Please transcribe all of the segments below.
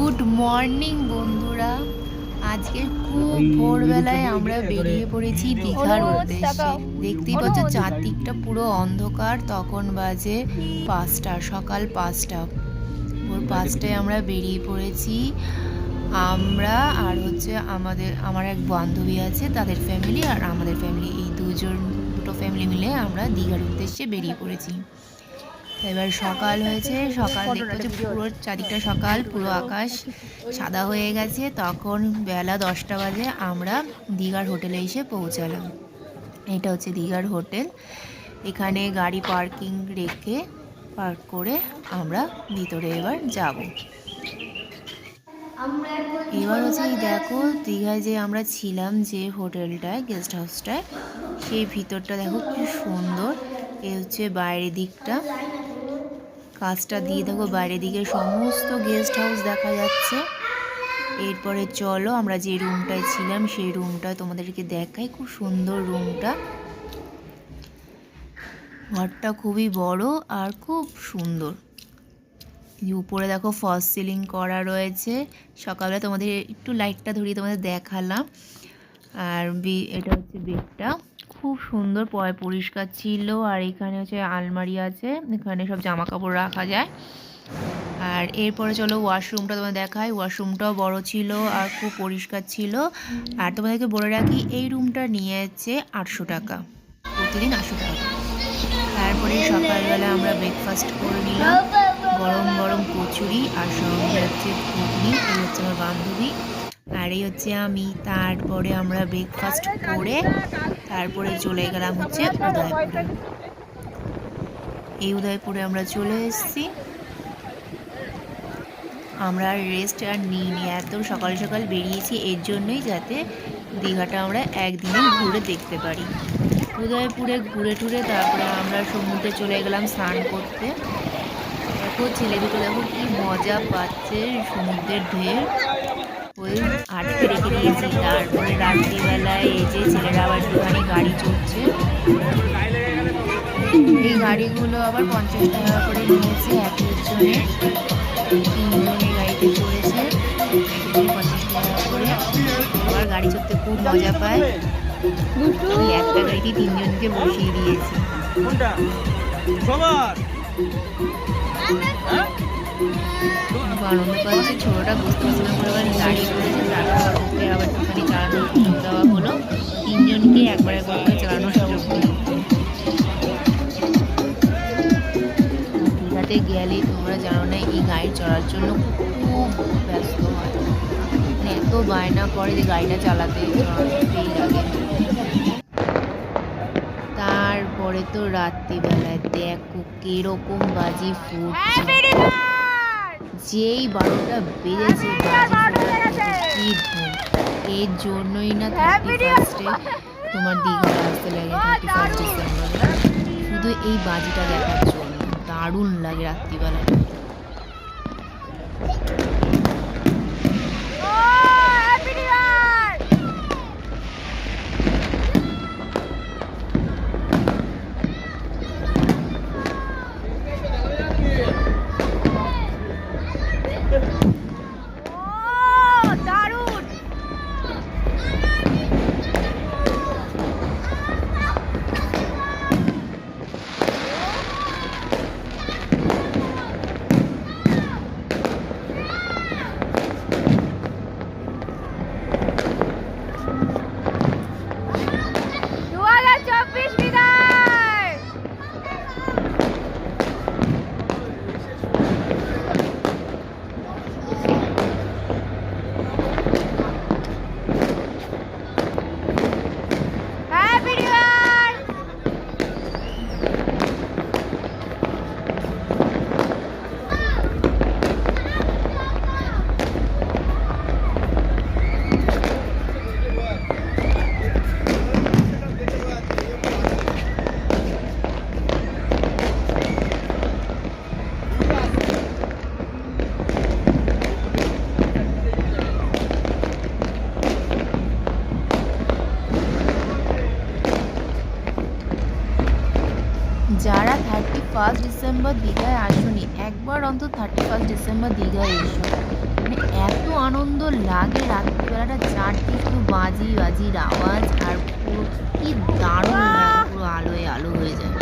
Good morning বন্ধুরা। আজকে খুব ভোরবেলায় আমরা বেরিয়ে পড়েছি দীঘার উদ্দেশ্যে। দেখতেই পাচ্ছ চারদিকটা পুরো অন্ধকার। তখন বাজে পাঁচটা সকাল পাঁচটা। ভোর পাঁচটায় আমরা বেরিয়ে পড়েছি। আমরা আর হচ্ছে আমাদের আমার এক বান্ধবী আছে তাদের ফ্যামিলি আর আমাদের ফ্যামিলি এই দুজন দুটো ফ্যামিলি মিলে আমরা দীঘার উদ্দেশ্যে বেরিয়ে পড়েছি। এবার সকাল হয়েছে সকাল দেখতে হচ্ছে পুরো চারিটা সকাল পুরো আকাশ সাদা হয়ে গেছে। তখন বেলা দশটা বাজে আমরা দীঘার হোটেলে এসে পৌঁছালাম। এটা হচ্ছে দীঘার হোটেল। এখানে গাড়ি পার্কিং রেখে পার্ক করে আমরা ভিতরে এবার যাব। এবার হচ্ছে দেখো দীঘায় যে আমরা ছিলাম যে হোটেলটায় গেস্ট হাউসটায় সেই ভিতরটা দেখো কি সুন্দর। এ হচ্ছে বাইরের দিকটা। কাজটা দিয়ে দেখো বাইরের দিকে সমস্ত গেস্ট হাউস দেখা যাচ্ছে। এরপরে চলো, আমরা যে রুমটায় ছিলাম, সেই রুমটা তোমাদেরকে দেখাই। খুব সুন্দর রুমটা ঘরটা খুবই বড় আর খুব সুন্দর। উপরে দেখো ফলস সিলিং করা রয়েছে। সকালবেলা তোমাদের একটু লাইটটা ধরিয়ে তোমাদের দেখালাম। আর বি- এটা হচ্ছে বেডটা খুব সুন্দর পরিষ্কার ছিল আর এখানে হচ্ছে আলমারি আছে, এখানে সব জামা কাপড় রাখা যায়। আর এরপরে চলো ওয়াশরুমটা তোমাদের দেখাই, ওয়াশরুমটাও বড় ছিল আর খুব পরিষ্কার ছিল। আর তোমাদেরকে বলে রাখি, এই রুমটা নিয়েছে আটশো টাকা, প্রতিদিন আটশো টাকা। তারপরে সকালবেলা আমরা ব্রেকফাস্ট করে নিলাম, গরম গরম কচুরি আর সঙ্গে হচ্ছে ঘুগনি, এই হচ্ছে আমার বান্ধবী। আর এই হচ্ছে আমি, তারপরে আমরা ব্রেকফাস্ট করে তারপরে চলে গেলাম হচ্ছে উদয়পুরে। এই উদয়পুরে আমরা চলে এসেছি। আমরা রেস্ট আর নিইনি একদম সকাল সকাল বেরিয়েছি, এর জন্যই যাতে দীঘাটা আমরা একদিনে ঘুরে দেখতে পারি। উদয়পুরে ঘুরে টুরে তারপরে আমরা সমুদ্রে চলে গেলাম স্নান করতে। দেখো, ছেলে দুটো দেখো কি মজা পাচ্ছে, সমুদ্রের ওই আটকে রেখে দিয়েছি। তারপরে রাত্রিবেলায় এই যে ছেলেরা আবার একটুখানি গাড়ি চড়ছে। এই গাড়িগুলো আবার পঞ্চাশ টাকা করে নিয়েছে এক জনে তিনজন এই গাড়িতে চড়েছে। পঞ্চাশ টাকা করে। আবার গাড়ি চড়তে খুব মজা পায়। একটা গাড়িতে তিনজনকে বসিয়ে দিয়েছে। আনন্দ পাচ্ছে ছোটোটা বুঝতে পারছে না করে আবার গাড়ি করেছে তারপর ওকে আবার একটুখানি সুযোগ দেওয়া হলো। তিনজনকে একবার একবার করে চালানোর সুযোগ দিল। দীঘাতে গেলে তোমরা জানো না, এই গাড়ি চড়ার জন্য খুব ব্যস্ত হয়। মানে এত বায়না করে যে গাড়িটা চালাতে চালাতেই লাগে। তারপরে তো রাত্রিবেলায় দেখো কীরকম বাজি ফুটছে। যেই বারোটা বেড়েছে এর জন্যই না থার্টি ফার্স্টে তোমার দীঘা আসতে লাগে থার্টি ফার্স্ট ডিসেম্বর শুধু এই বাজিটা দেখার জন্য। দারুণ লাগে রাত্রিবেলা ডিসেম্বর দীঘায় আসুনি। একবার অন্তত থার্টি ফার্স্ট ডিসেম্বর দীঘায় এসো। মানে এত আনন্দ লাগে রাত্রিবেলাটা চারটি শুধু বাজি বাজির আওয়াজ আর পুরো কি দারুণ পুরো আলোয় আলো হয়ে যায়।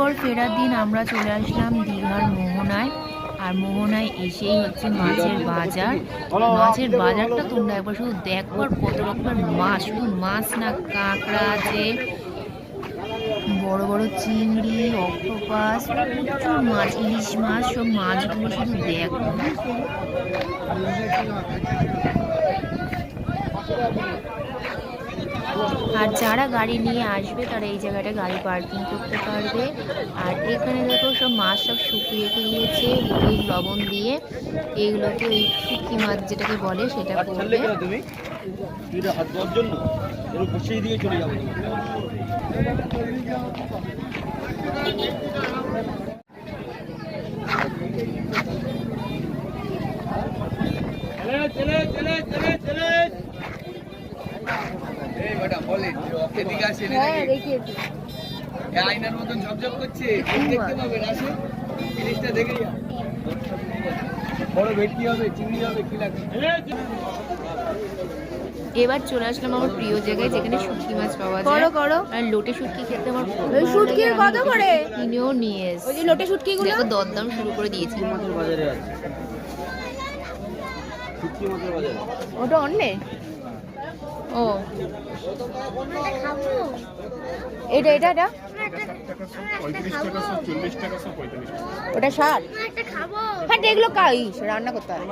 এরপর ফেরার দিন আমরা চলে আসলাম দীঘার মোহনায়। আর মোহনায় এসেই হচ্ছে মাছের বাজার। মাছের বাজারটা তোমরা একবার শুধু দেখো আর কত রকমের মাছ, শুধু মাছ না, কাঁকড়া আছে, বড় বড় চিংড়ি, অক্টোপাস, প্রচুর মাছ, ইলিশ মাছ, সব মাছগুলো শুধু দেখো। আর যারা গাড়ি নিয়ে আসবে তারা এই জায়গাটা গাড়ি পার্কিং করতে পারবে। আর এখানে দেখো সব মাছ সব শুকিয়ে দিয়েছে হলুদ লবণ দিয়ে। এইগুলোকে ওই শুকি মাছ যেটাকে বলে সেটা করবে। দিয়ে চলে এই এদিকে আসেন হ্যাঁ এদিকে দেখিয়েছি এই আয়নার মতন ঝকঝক করছে। দেখতে পাবেন আসেন জিনিসটা দেখে বড় ভেটকি হবে চিংড়ি হবে কি লাগবে? এবার চলে আসলাম আমার প্রিয় জায়গায় যেখানে শুটকি মাছ পাওয়া যায়। করো করো। আর লোটে শুটকি খেতে আমার ওই আর কত করে? কিনেও নিয়ে ওই যে এসেছি লোটে শুটকি গুলো দেখো দরদাম শুরু করে দিয়েছি। মাছের বাজারে আছে। শুটকি মাছের বাজারে ওটা অন্যে? ও। এটা এটা এটা? ওটা ষাট। হ্যাঁ এগুলো কাই রান্না করতে হয়।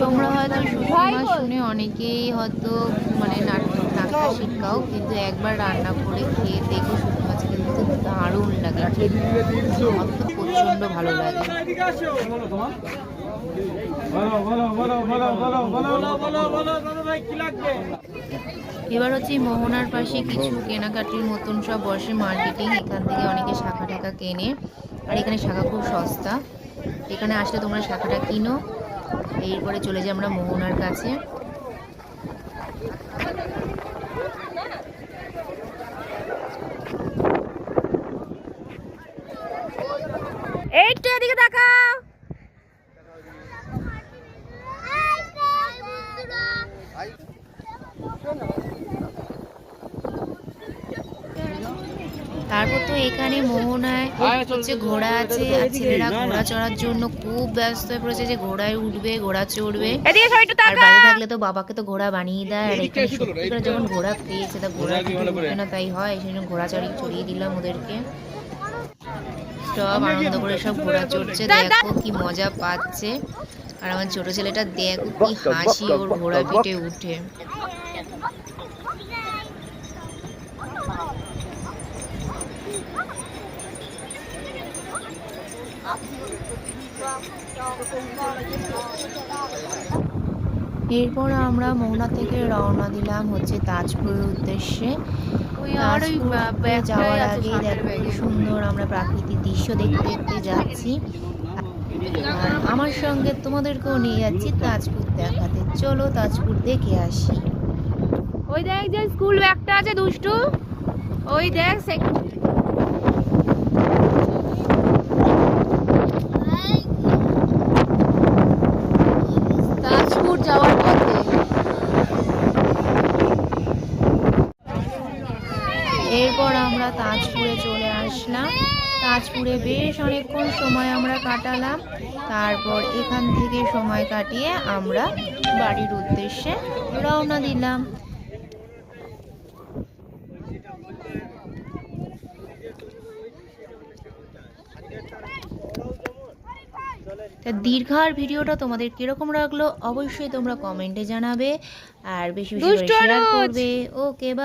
তোমরা হয়তো বল। শুনে অনেকেই হয়তো মানে নাটকা শিক্ষাও কিন্তু একবার রান্না করে খেয়ে দেখো দারুণ লাগে। প্রচণ্ড ভালো লাগে। এবার হচ্ছে মোহনার পাশে কিছু কেনাকাটির মতন সব বসে মার্কেটিং এখান থেকে অনেকে শাখা টাকা কেনে। আর এখানে শাখা খুব সস্তা। এখানে আসলে তোমরা শাখাটা কিনো। এরপরে চলে যাই আমরা মোহনার কাছে। এখানে মোহনায় হচ্ছে ঘোড়া আছে আর ছেলেরা ঘোড়া চড়ার জন্য খুব ব্যস্ত হয়ে পড়েছে যে ঘোড়ায় উঠবে ঘোড়া চড়বে। আর বাড়ি থাকলে তো বাবাকে তো ঘোড়া বানিয়ে দেয় আর এখানে সত্যি করে যখন ঘোড়া পেয়েছে তা ঘোড়া না তাই হয় সেই জন্য ঘোড়া চড়িয়ে চড়িয়ে দিলাম ওদেরকে। সব আনন্দ করে সব ঘোড়া চড়ছে দেখো কি মজা পাচ্ছে। আর আমার ছোট ছেলেটা দেখো কি হাসি ওর ঘোড়া পিঠে উঠে। এরপর আমরা মোহনা থেকে রওনা দিলাম হচ্ছে তাজপুরের উদ্দেশ্যে। তাজপুরে যাওয়ার আগে দেখো সুন্দর আমরা প্রাকৃতিক দৃশ্য দেখতে দেখতে যাচ্ছি। আমার সঙ্গে তোমাদেরকেও নিয়ে যাচ্ছি তাজপুর দেখাতে। চলো তাজপুর দেখে আসি। ওই দেখ যে স্কুল ব্যাগটা আছে দুষ্টু। ওই দেখ সে তাজপুর যাওয়ার পথে এরপর আমরা তাজপুরে চলে আসলাম। তাজপুরে বেশ অনেকক্ষণ সময় আমরা কাটালাম। তারপর এখান থেকে সময় কাটিয়ে আমরা বাড়ির উদ্দেশ্যে রওনা দিলাম। তা দীর্ঘার ভিডিওটা তোমাদের কীরকম লাগল অবশ্যই তোমরা কমেন্টে জানাবে। আর বেশি বেশি শেয়ার করবে। ওকে বা